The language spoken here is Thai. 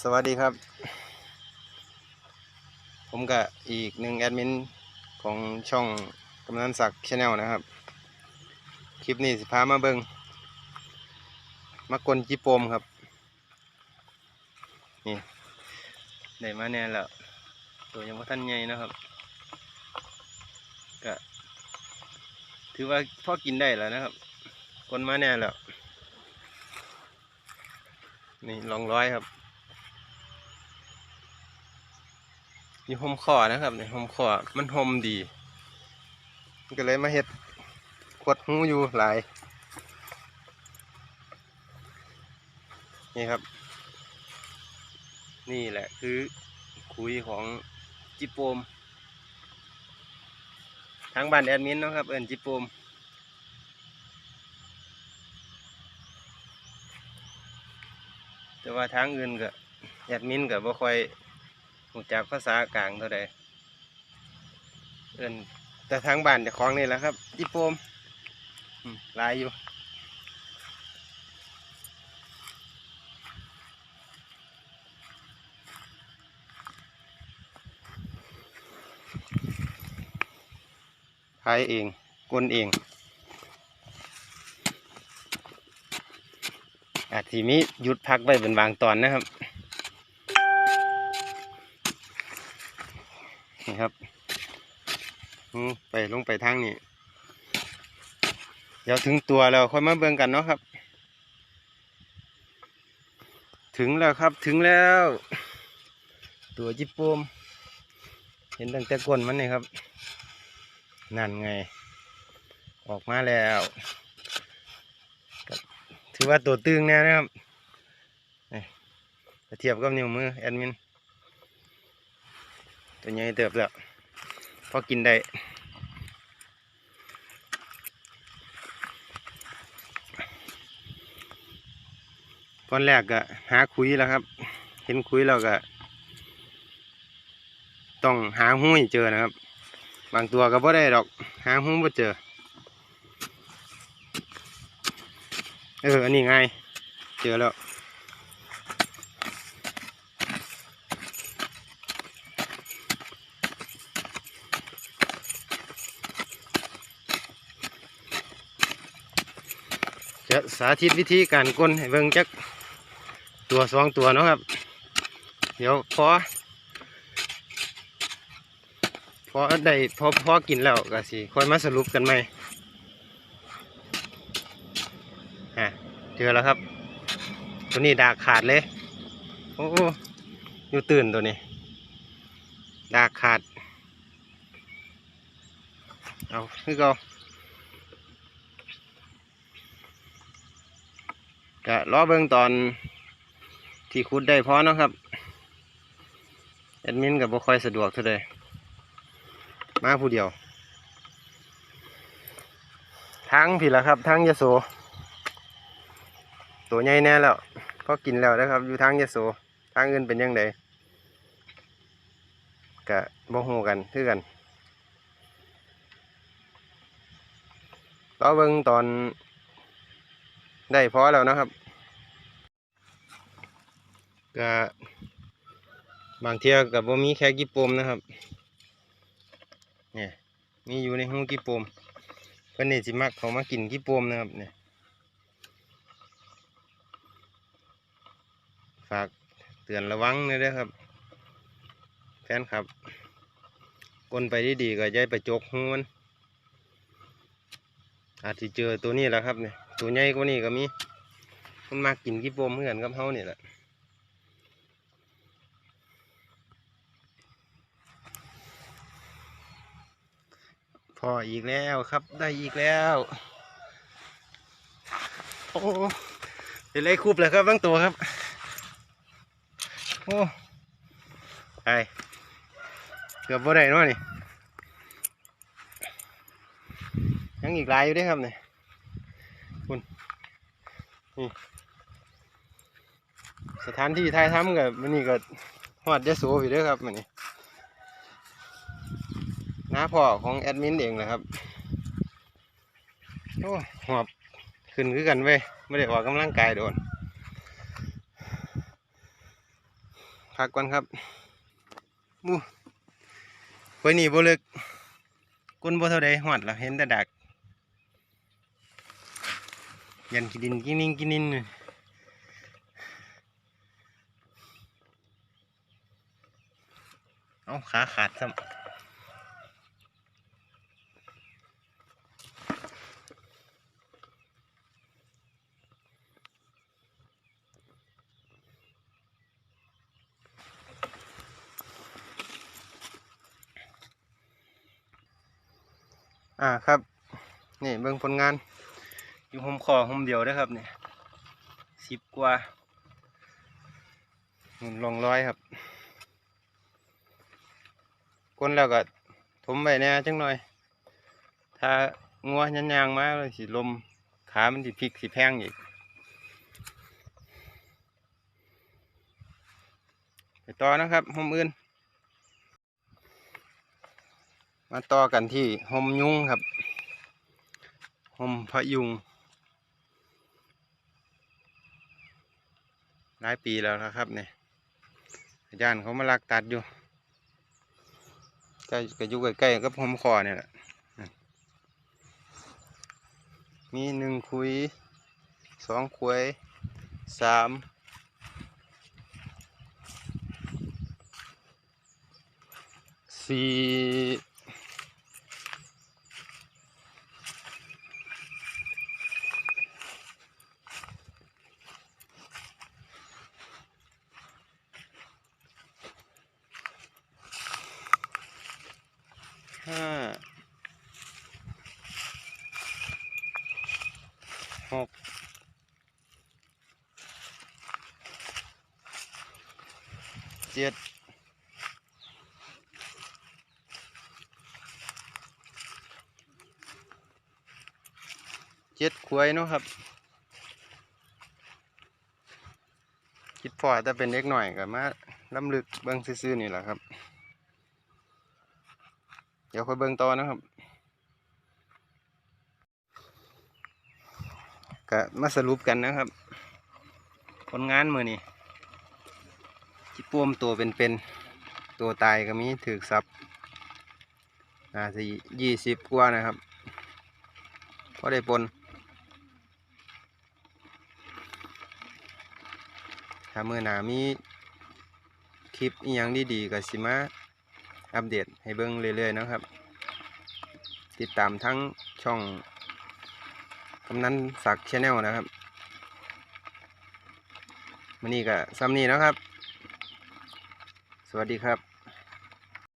สวัสดีครับ ผมกับอีกหนึ่งแอดมินของช่องกำนันศักดิ์ชาแนลนะครับ คลิปนี้สิพามาเบิงมากลจิโปมครับ นี่ได้มาแน่แล้ว ตัวยังพ่ท่านใหญ่นะครับก็ถือว่าพอกินได้แล้วนะครับกลมาแน่แล้วนี่ลองร้อยครับ มีหอมคอนะครับในหอมคอมันหอมดีก็เลยมาเฮ็ดขวดหูอยู่หลายนี่ครับ นี่แหละคือคุยของจิปโปมทางบ้านแอดมินนะครับ เอินจิปโปมแต่ว่าทางอื่นก็แอดมินก็บ่ค่อย รู้จักภาษากลางเท่าใดเอินแต่ทางบ้านจะคล้องนี่แหละครับจิโปมอืมลายอยู่พายเองกลเอง อาจทีมีหยุดพักไว้เป็นบางตอนนะครับ นี่ครับไปลงไปทางนี้ เดี๋ยวถึงตัวแล้วค่อยมาเบิ่งกันเนาะครับ ถึงแล้วครับถึงแล้ว ตัวจิปโปมเห็นตั้งแต่ก้นมันนี่ครับนั่นไง ออกมาแล้ว ถือว่าตัวตึงแน่นะครับเทียบกับนิ้วมือแอดมิน ตัวใหญ่เติบแล้วพอกินได้ก้อนแรกก็หาคุยแล้วครับ เห็นคุยแล้วก็ ต้องหาหู้ให้เจอนะครับ บางตัวก็บ่ได้ดอก หาหู้บ่เจอ เออ อันนี้ไงเจอแล้ว สาธิตวิธีการก้นให้เบิ่งจักตัวสองตัวเนาะครับ เดี๋ยวพอพอได้พอพอกินแล้วก็สิค่อยมาสรุปกันไหมอะเจอแล้วครับ ตัวนี้ดากขาดเลยโอ้โอยู่ตื่นตัวนี้ ดากขาด เอาคือเก็ ก็รอเบิ่งตอนที่คุดได้พอนะครับแอดมินกับบ่ค่อยสะดวกเท่าใดมาผู้เดียวทางผิดแล้วครับทางยะโส ตัวใหญ่แน่แล้วพอกินแล้วนะครับ อยู่ทางยะโสทางอื่นเป็นยังไงกะบ่ฮู้กันคือกันรอเบิ่งตอน ได้พอแล้วนะครับก็บางเที่ยกับบ่ามีแค่กี่ปมนะครับเนี่ยมีอยู่ในหูกี่ปมเพิ่นนี่สิมักเขามากินกี่ปมนะครับเนี่ยฝากเตือนระวังเลยเด้อครับ แฟนครับกลนไปดีๆก็ย่าไปจกหูมันอาจจะเจอตัวนี้แหละครับเนี่ย ตัวใหญ่กว่านี้ก็มีมันมากินกี่ปมเหมือนกับเฮานี่แหละพออีกแล้วครับได้อีกแล้ว โอ้เป็นไรคูบเลยครับบางตัวครับโอ้ไอเกือบบ่ได้เนาะนี่ยังอีกหลายอยู่ด้วยครับเนี่ย นี่สถานที่ถ่ายทำกับมันนี่ก็หอดยะโสอยู่ด้อครับมันนี่น้าพ่อของแอดมินเองนะครับโอ้หอบขึ้นคือกันเว้ยไม่ได้ออกกำลังกายโดนพักก่อนครับมูไว้นี่บ่เลิกก้นบ่เท่าใดหอดแล้วเห็นแต่ดัก ยันกินดินกินนินกินนินเอาขาขาดซ้ำอ่าครับ นี่เบิ่งผลงาน อยู่หมคอหมเดียวเด้ครับเนี่ยสิบกว่าหมุนลองร้อยครับก้นแล้วก็ถมไปแน่จังหน่อย ถ้างัวยันยางมาเลยสิลมขามันสิพลิกสิแพงอีกไปต่อนะครับหมอื่น มาต่อกันที่หมยุงครับหมพะยุง หลายปีแล้วนะครับเนี่ยอาจารย์เขามาลักตัดอยู่ใกล้ก็อยู่ใกล้ๆกับหมคอเนี่ยแหละมีหนึ่งคุยสองคุยสามสี่ ห้าหกเจ็ดเจ็ดขวยเนาะครับคิดพอจะเป็นเล็กหน่อยกับมาล้ำลึกเบิ้องซื่อๆนี่แหละครับ เดี๋ยวค่อยเบิ่งต่อนะครับก็มาสรุปกันนะครับ ผลงานมือนี่จิป้วมตัวเป็นๆตัวตายก็มีถือซับน่าจะยี่สิบกว่านะครับพอได้ปนถ้ามือหนามีคลิปอีหยังดีๆก็สิมา อัปเดตให้เบิ้งเรื่อยๆนะครับ ติดตามทั้งช่องกำนันสักชาแนลนะครับวันนี้ก็ซ้ำนี่นะครับ สวัสดีครับ